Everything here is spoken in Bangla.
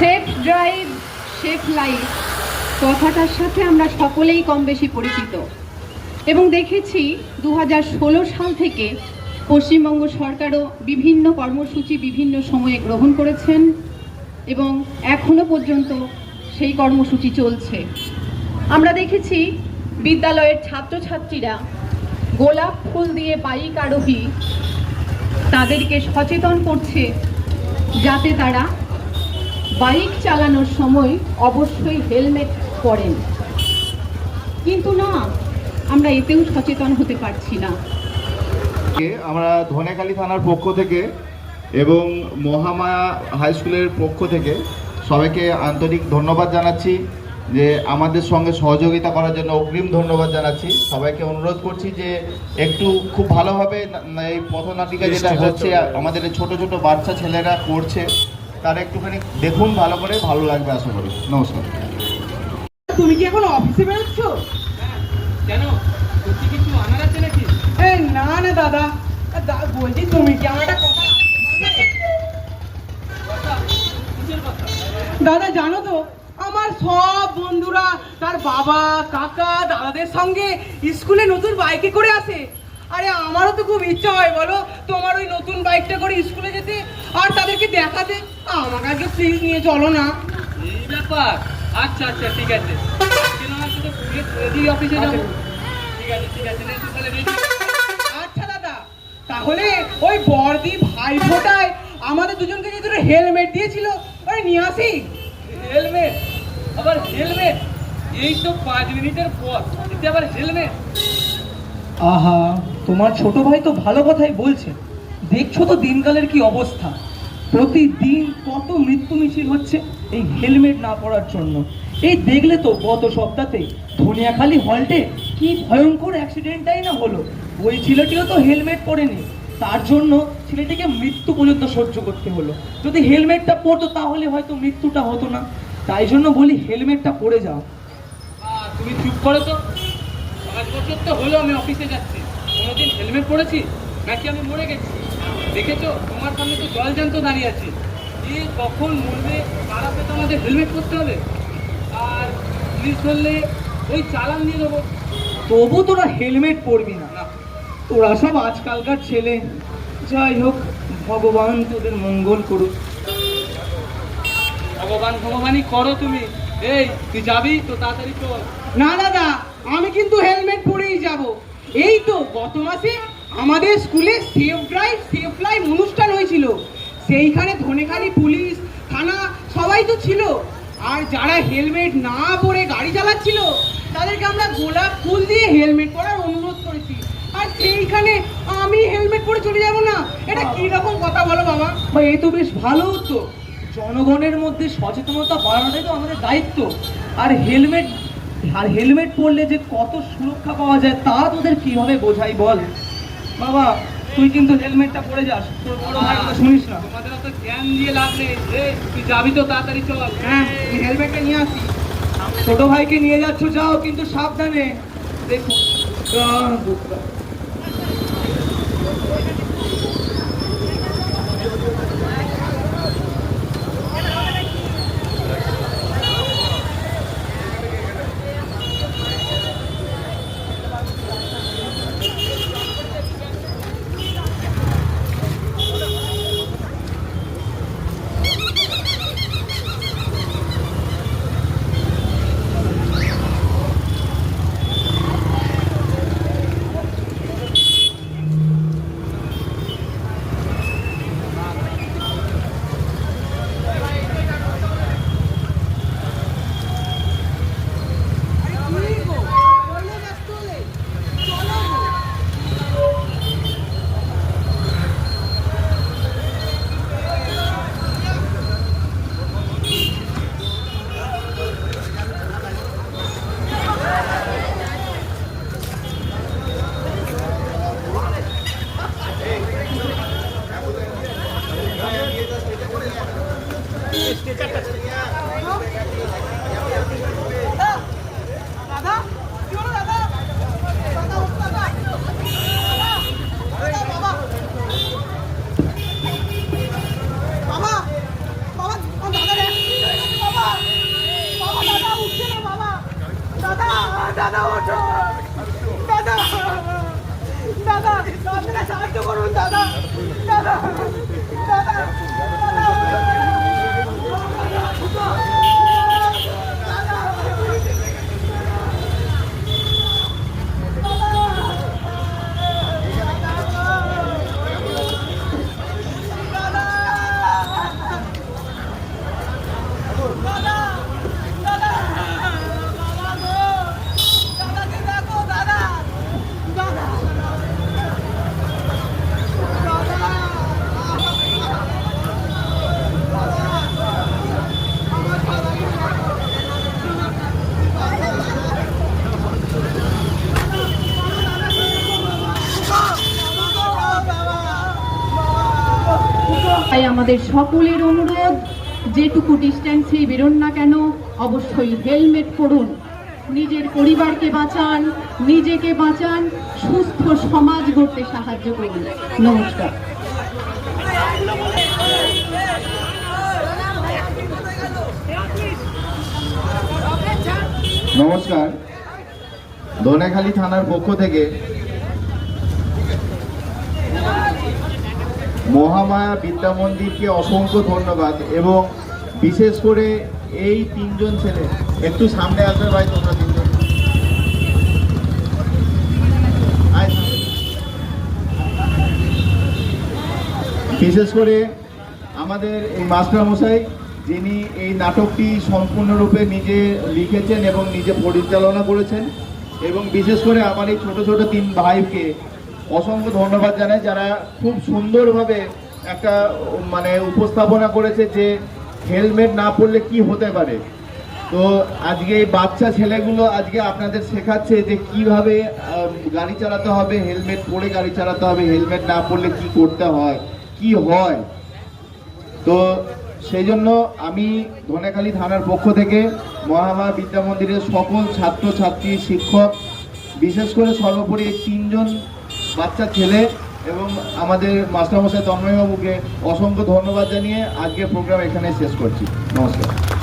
Safe drive, safe life. কথাটার সাথে আমরা সকলেই কম বেশি পরিচিত। এবং দেখেছি দু হাজার ষোলো সাল থেকে পশ্চিমবঙ্গ সরকারও বিভিন্ন কর্মসূচি বিভিন্ন সময়ে গ্রহণ করেছেন এবং এখনও পর্যন্ত সেই কর্মসূচি চলছে। আমরা দেখেছি বিদ্যালয়ের ছাত্রছাত্রীরা গোলাপ ফুল দিয়ে বাইক আরোহী তাদেরকে সচেতন করছে যাতে তারা বাইক চালানোর সময় অবশ্যই হেলমেট পরেন। কিন্তু না আমরা এতেও সচেতন হতে পারছি না। আমরা ধনেখালী থানার পক্ষ থেকে এবং মহামায়া হাই স্কুলের পক্ষ থেকে সবাইকে আন্তরিক ধন্যবাদ জানাচ্ছি যে আমাদের সঙ্গে সহযোগিতা করার জন্য অগ্রিম ধন্যবাদ জানাচ্ছি। সবাইকে অনুরোধ করছি যে একটু খুব ভালোভাবে এই পথনাটিকা যেটা হচ্ছে আমাদের ছোট ছোট বাচ্চা ছেলেরা করছে তারা একটুখানি দেখুন ভালো করে ভালো লাগবে আশা করি। নমস্কার। তুমি কি এখন অফিসে বেরোচ্ছ? কেন? কিছু আনার আছে নাকি? না না দাদা। বলছি তুমি কি আমার একটা দাদা জানো তো আমার সব বন্ধুরা তার বাবা কাকা দাদাদের সঙ্গে স্কুলে নতুন বাইকে করে আসে। আরে আমারও তো খুব ইচ্ছা হয় বলো। বাইকটা করে স্কুলে যেতে আর তাদেরকে দেখাতে। আমাকে আগে প্লিজ নিয়ে চলো না। এই ব্যাপার। আচ্ছা আচ্ছা ঠিক আছে। আমার সাথে পুলিশ অফিসে যাব? ঠিক আছে ঠিক আছে নে, তুই তাহলে ready। আচ্ছা দাদা। তাহলে ওই বর্দি ভাই ফোটায় আমাদের দুজনকে যে দুটো হেলমেট দিয়েছিল? ওই নিয়ে আসি। হেলমেট? আবার হেলমেট? এই তো পাঁচ মিনিটের পর এতে আবার হেলমেট? আহা তোমার ছোট ভাই তো ভালো কথাই বলছে। দেখছ তো দিনকালের কি অবস্থা? প্রতিদিন কত মৃত্যু মিছিল হচ্ছে এই হেলমেট না পরার জন্য। এই দেখলে তো গত সপ্তাহে ধনিয়াখালি হল্টে কি ভয়ঙ্কর অ্যাক্সিডেন্টটাই না হলো। ওই ছেলেটিও তো হেলমেট পরেনি। তার জন্য ছেলেটিকে মৃত্যু পর্যন্ত সহ্য করতে হলো। যদি হেলমেটটা পরতো তাহলে হয়তো মৃত্যুটা হতো না। তাই জন্য বলি হেলমেটটা পরে যাও। তুমি চুপ করো তো। পাঁচ বছর তো হলো আমি অফিসে যাচ্ছি। কোনোদিন হেলমেট পরেছি? নাকি আমি মরে গেছি? দেখেছ? তোমার সামনে তো জল জ্যান্ত দাঁড়িয়ে আছে। এ কখন মরবে তারা তো আমাদের হেলমেট পরতে হবে। আর পুলিশ ধরলে ওই চালান দিয়ে দেবো। তবু তোরা হেলমেট পরবি না। না। তোরা সব আজকালকার ছেলে। যাই হোক ভগবান তোদের মঙ্গল করুক। ভগবান ভগবানই করো তুমি। এই তুই যাবি? তো তাড়াতাড়ি চল। না দাদা আমি কিন্তু হেলমেট পরেই যাব। এই তো গত মাসে আমাদের স্কুলে সেফ ড্রাইভ সেফ লাইফ অনুষ্ঠান হয়েছিল। সেইখানে ধনেখালি পুলিশ থানা সবাই তো ছিল। আর যারা হেলমেট না পরে গাড়ি চালাচ্ছিল তাদেরকে আমরা গোলাপ ফুল দিয়ে হেলমেট পরার অনুরোধ করেছি। আর সেইখানে আমি হেলমেট পরে চলে যাব না। এটা কি রকম কথা বলো বাবা? বা এই তো বেশ ভালো তো জনগণের মধ্যে সচেতনতা বাড়ানোটাই তো আমাদের দায়িত্ব। আর হেলমেট আর হেলমেট পরলে যে কত সুরক্ষা পাওয়া যায় তা তোদের কীভাবে বোঝাই বল? বাবা তুই কিন্তু হেলমেটটা পরে যাস। তোর বড় ভাই তো শুনিস না। তোমাদের অত জ্ঞান দিয়ে লাভ নেই। রে তুই যাবি তো তাড়াতাড়ি চল। হ্যাঁ তুই হেলমেটটা নিয়ে আসি ছোট ভাইকে নিয়ে যাচ্ছ যাও কিন্তু সাবধানে। দেখো Gracias. তাই আমাদের সকলের অনুরোধ, যেটুকু ডিস্ট্যান্সেই বেরোন না কেন, অবশ্যই হেলমেট পরুন। নিজের পরিবারকে বাঁচান, নিজেকে বাঁচান, সুস্থ সমাজ গড়তে সাহায্য করুন। নমস্কার। নমস্কার। দোনেখালী থানার পক্ষ থেকে মহামায়া বিদ্যা মন্দিরকে অসংখ্য ধন্যবাদ এবং বিশেষ করে এই তিনজন ছেলে। একটু সামনে আসবে ভাই, তোমরা তিনজন। বিশেষ করে আমাদের এই মাস্টারমশাই, যিনি এই নাটকটি সম্পূর্ণরূপে নিজে লিখেছেন এবং নিজে পরিচালনা করেছেন এবং বিশেষ করে আমার এই ছোট ছোট তিন ভাইকে অসংখ্য ধন্যবাদ জানাই যারা খুব সুন্দরভাবে একটা মানে উপস্থাপনা করেছে যে হেলমেট না পরলে কি হতে পারে। তো আজকে এই বাচ্চা ছেলেগুলো আজকে আপনাদের শেখাচ্ছে যে কীভাবে গাড়ি চালাতে হবে, হেলমেট পরে গাড়ি চালাতে হবে, হেলমেট না পরলে কি করতে হয়, কি হয়। তো সেই জন্য আমি ধনেখালী থানার পক্ষ থেকে মহামায়া বিদ্যা মন্দিরের সকল ছাত্র ছাত্রী শিক্ষক, বিশেষ করে সর্বোপরি তিনজন বাচ্চা, ছেলে এবং আমাদের মাস্টারমশাই তন্ময়বাবুকে অসংখ্য ধন্যবাদ জানিয়ে আজকে প্রোগ্রাম এখানে শেষ করছি। নমস্কার।